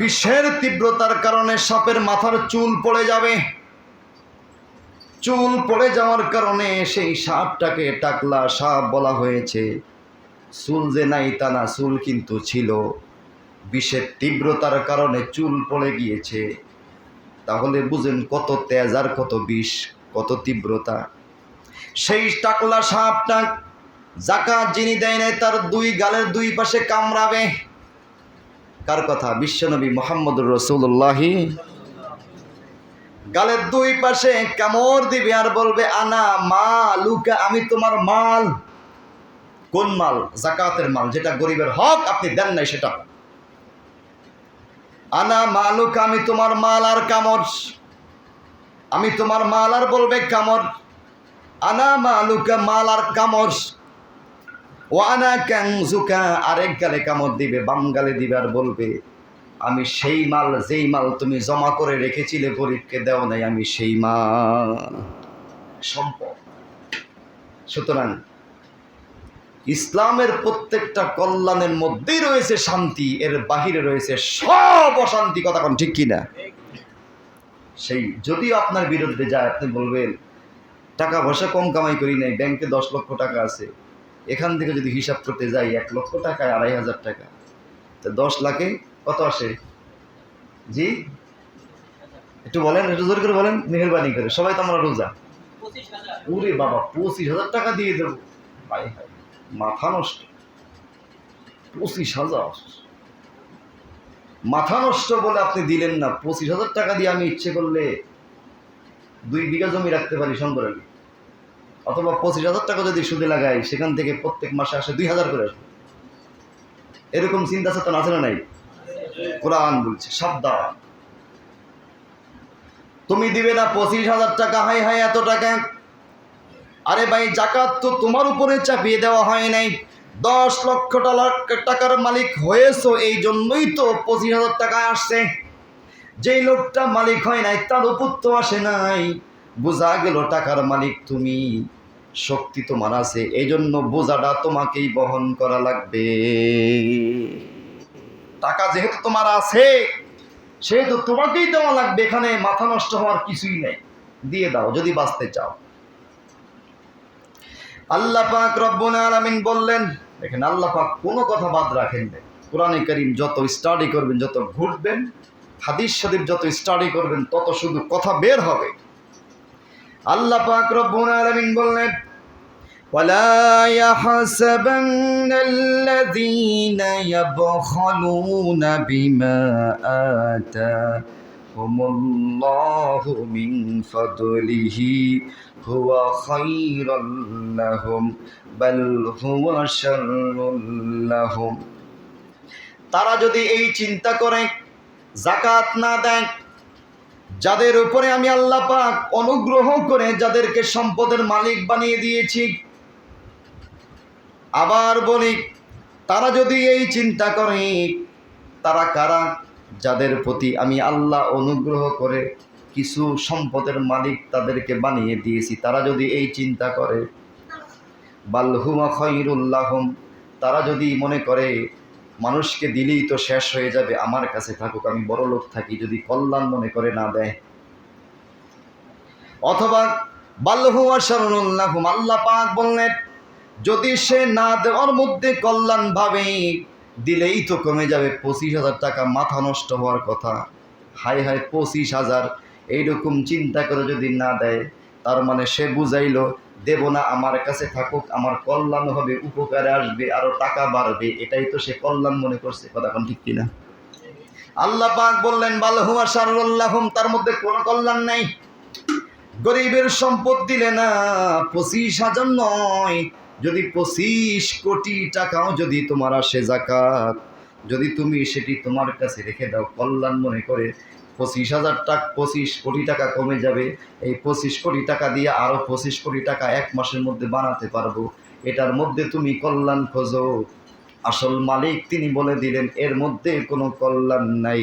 বিষের তীব্রতার কারণে সাপের মাথার চুল পড়ে যাবে। চুল পড়ে যাওয়ার কারণে সেই সাপটাকে টাকলা সাপ বলা হয়েছে। চুল যে নাই তা না, চুল কিন্তু ছিল। বিষের তীব্রতার কারণে চুল পড়ে গিয়েছে। তাহলে বুঝেন কত তেজ আর কত বিষ, কত তীব্রতা। সেই টাকলা সাপটা জাকাত যিনি দেয় নাই, তার দুই গালের দুই পাশে কামড়াবে। কার কথা? বিশ্বনবী মোহাম্মদুর রসুল্লাহি গালের দুই পাশে কামড় দিবে আর বলবে, আনা মা লুকা আমি তোমার মাল। কোন মাল? জাকাতের মাল, যেটা গরিবের হক আপনি দেন নাই সেটা। আনা মালুক আমি তোমার মাল আর কামড়। আমি তোমার মাল আর বলবে কামড়। আনা মা মালুকা মাল আর কামড়। ও আনা ক্যাংজুকা আরেক গালে কামড় দিবে, বাম গালে দিবে আর বলবে, আমি সেই মাল, যেই মাল তুমি জমা করে রেখেছিলে, গরিবকে দেও নাই, আমি সেই মাল। সম্পদ। সুতরাং ইসলামের প্রত্যেকটা কল্যাণের মধ্যেই রয়েছে শান্তি, এর বাহিরে রয়েছে সব অশান্তি, কথা কোন ঠিক কিনা? সেই যদিও আপনার বিরুদ্ধে যায়, আপনি বলবেন, টাকা পয়সা কম কামাই করি নাই, ব্যাংকে দশ লক্ষ টাকা আছে। এখান থেকে যদি হিসাব করতে যাই, এক লক্ষ টাকায় আড়াই হাজার টাকা। তো দশ লাখে কত আসে? জি? একটু বলেন, একটু জোর করে বলেন, মেহরবানি করে। সবাই তো আমরা রোজা। ওরে বাবা, পঁচিশ হাজার টাকা দিয়ে দেবো। ভাই মাথা নষ্ট। পঁচিশ হাজার। মাথা নষ্ট বলে আপনি দিলেন না। পঁচিশ হাজার টাকা দিয়ে আমি ইচ্ছে করলে দুই বিঘা জমি রাখতে পারি সুন্দরালি অথবা পঁচিশ হাজার টাকা যদি সুদে লাগাই, সেখান থেকে প্রত্যেক মাসে আসে দুই হাজার করে। আসবে এরকম চিন্তা চেতনা আছে না নাই? কোরআন বলছে, সাবধান। তুমি দিবে না পঁচিশ হাজার টাকা, হাই হাই, এত টাকা। আরে ভাই, জাকাত তো তোমার উপরে চাপিয়ে দেওয়া হয় নাই। দশ লক্ষ টাকার মালিক হয়েছো, এই জন্যই তো পঁচিশ হাজার টাকা আসছে। যেই লোকটা মালিক হয় নাই, তার উপর তো আসে নাই। বোঝা গেল টাকার মালিক তুমি। শক্তি তোমার আছে এই জন্য বোঝাটা তোমাকেই বহন করা লাগবে। টাকা যেহেতু তোমার আছে, সেহেতু তোমাকেই দেওয়া লাগবে, এখানে মাথা নষ্ট হওয়ার কিছুই নেই। দিয়ে দাও, যদি বাঁচতে চাও। আল্লাহ পাক রব্বুল আলামিন বললেন, দেখেন আল্লাহ পাক কোনো কথা বাদ রাখেন না কোরআনে করিম যত স্টাডি করবেন, যত ঘুরবেন, হাদিস শরীফ যত স্টাডি করবেন, তত শুধু কথা বের হবে। আল্লাহ পাক রব্বুল আলামিন বললেন ولا يحسبن الذين يبخلون بما آتاهم الله من فضله هو خير لهم بل هو شر لهم তারা যদি এই চিন্তা করে জাকাত না দেয় যাদের উপরে আমি আল্লাহ পাক অনুগ্রহ করে যাদেরকে সম্পদের মালিক বানিয়ে দিয়েছি। আবার বলি, তারা যদি এই চিন্তা করে, তারা কারা? যাদের প্রতি আমি আল্লাহ অনুগ্রহ করে কিছু সম্পদের মালিক তাদেরকে বানিয়ে দিয়েছি, তারা যদি এই চিন্তা করে বাল্হুমা খৈরুল্লাহম তারা যদি মনে করে মানুষকে দিলেই তো শেষ হয়ে যাবে, আমার কাছে থাকুক, আমি বড় লোক থাকি, যদি কল্যাণ মনে করে না দেয়। অথবা শরণুল্লাহম আল্লাহ পাক বললেন, যদি সে না দেওয়ার মধ্যে কল্যাণ ভাবে দিলেই তো কমে যাবে, পঁচিশ হাজার টাকা মাথা নষ্ট হওয়ার কথা। হাই হাই পঁচিশ হাজার, এইরকম চিন্তা করে যদি না দেয় তার মানে সে বুঝাইলো, দেব না, আমার কাছে থাকুক, আমার কল্যাণ হবে, উপকারে আসবে, আরও টাকা বাড়বে। এটাই তো সে কল্যাণ মনে করছে, কথা এখন ঠিক কিনা? আল্লাহ পাক বললেন বালহুয়া সারুল্লাহম তার মধ্যে কোনো কল্যাণ নাই। গরিবের সম্পদ দিলে না, পঁচিশ হাজার নয়। যদি পঁচিশ কোটি টাকাও যদি তোমার আসে জাকাত যদি তুমি সেটি তোমার কাছে রেখে দাও, কল্যাণ মনে করে পঁচিশ হাজার টাকা, পঁচিশ কোটি টাকা কমে যাবে। এই পঁচিশ কোটি টাকা দিয়ে আরও পঁচিশ কোটি টাকা এক মাসের মধ্যে বানাতে পারব। এটার মধ্যে তুমি কল্যাণ খোঁজো। আসল মালিক তিনি বলে দিলেন, এর মধ্যে কোনো কল্যাণ নাই।